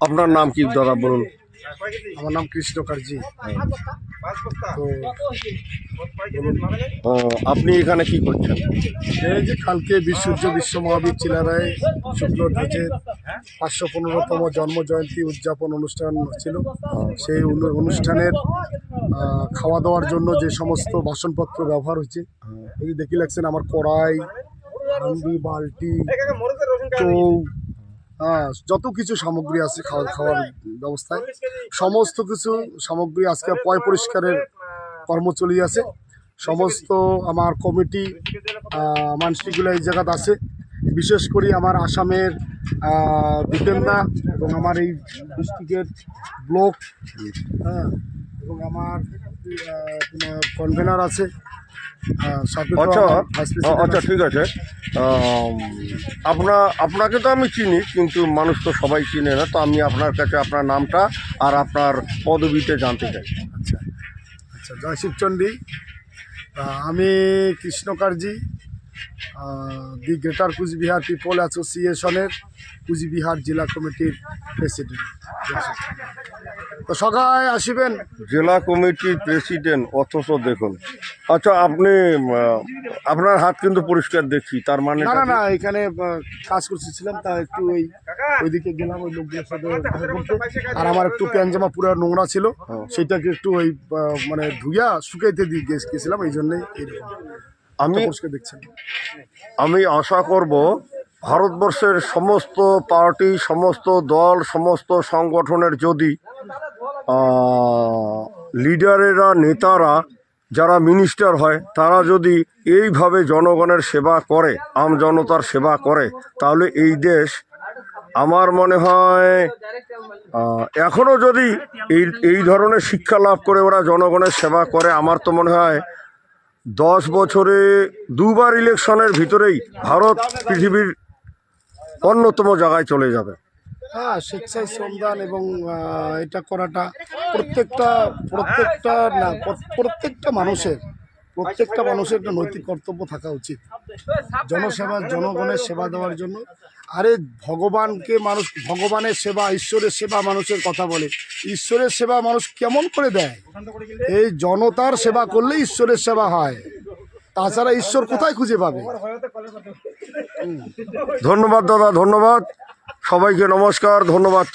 আপনার নাম কি দাদা বলুন। আমার নাম কৃষ্ণ কার্জি। তো ও, আপনি এখানে কি করছেন? এই যে কালকে বিশ্বর্য বিশ্ব মহাবীর চিলারায় শুক্ল ধ্বজের পাঁচশো পনেরোতম জন্ম জয়ন্তী উদযাপন অনুষ্ঠান ছিল সেই অনু- অনুষ্ঠানের খাওয়া দাওয়ার জন্য যে সমস্ত বাসনপত্র ব্যবহার হয়েছে এই দেখি লাগছেন আমার কড়াই হান্ডি বালতি চৌ হ্যাঁ যত কিছু সামগ্রী আছে খাওয়া খাওয়ার ব্যবস্থায়, সমস্ত কিছু সামগ্রী আজকে পয় পরিষ্কারের কর্ম চলি আছে। সমস্ত আমার কমিটি মানসিকগুলো এই জায়গাতে আছে। বিশেষ করে আমার আসামের বিপেন্দা এবং আমার এই ডিস্ট্রিক্টের ব্লক হ্যাঁ এবং আমার কনভেনার আছে। আচ্ছা আচ্ছা ঠিক আছে। আপনা আপনাকে তো আমি চিনি কিন্তু মানুষ তো সবাই চিনে না তো আমি আপনার কাছে আপনার নামটা আর আপনার পদবিতে জানতে চাই। আচ্ছা আচ্ছা জয় শিবচণ্ডী আমি Krishna Karji the greater Cooch Behar people অ্যাসোসিয়েশনের কুচবিহার জেলা কমিটির প্রেসিডেন্ট। তো সবাই আসিবেন? জেলা কমিটির প্রেসিডেন্ট অথচ দেখুন। আচ্ছা আপনি আপনার হাত কিন্তু পরিষ্কার দেখছি তার মানে না না এখানে কাজ করতেছিলাম তা একটু ওই ওইদিকে গেলাম ওই লোকগুলোর সাথে আর আমার একটু প্যান্ট জামা পুরো নোংরা ছিল সেটাকে একটু ওই মানে ধুইয়া শুকাইতে দিয়ে গেছ- গেছিলাম এই জন্যই এইরকম আমি দেখছেন। আমি আশা করব ভারতবর্ষের সমস্ত পার্টি সমস্ত দল সমস্ত সংগঠনের যদি লিডারেরা নেতারা যারা মিনিস্টার হয় তারা যদি এইভাবে জনগণের সেবা করে আম জনতার সেবা করে তাহলে এই দেশ আমার মনে হয় আহ, এখনও যদি এই এই ধরনের শিক্ষা লাভ করে ওরা জনগণের সেবা করে আমার তো মনে হয় দশ বছরে দুবার ইলেকশনের ভিতরেই ভারত পৃথিবীর অন্যতম জায়গায় চলে যাবে। হ্যাঁ স্বেচ্ছায় শ্রমদান এবং এটা করাটা প্রত্যেকটা প্রত্যেকটা না, প্রত্যেকটা মানুষের প্রত্যেকটা মানুষের একটা নৈতিক কর্তব্য থাকা উচিত। জনসেবা জনগণের সেবা দেওয়ার জন্য। আরে ভগবানকে মানুষ ভগবানের সেবা ঈশ্বরের সেবা মানুষের কথা বলে। ঈশ্বরের সেবা মানুষ কেমন করে দেয়? এই জনতার সেবা করলে ঈশ্বরের সেবা হয়। তাছাড়া ঈশ্বর কোথায় খুঁজে পাবে? ধন্যবাদ দাদা ধন্যবাদ। সবাইকে নমস্কার ধন্যবাদ।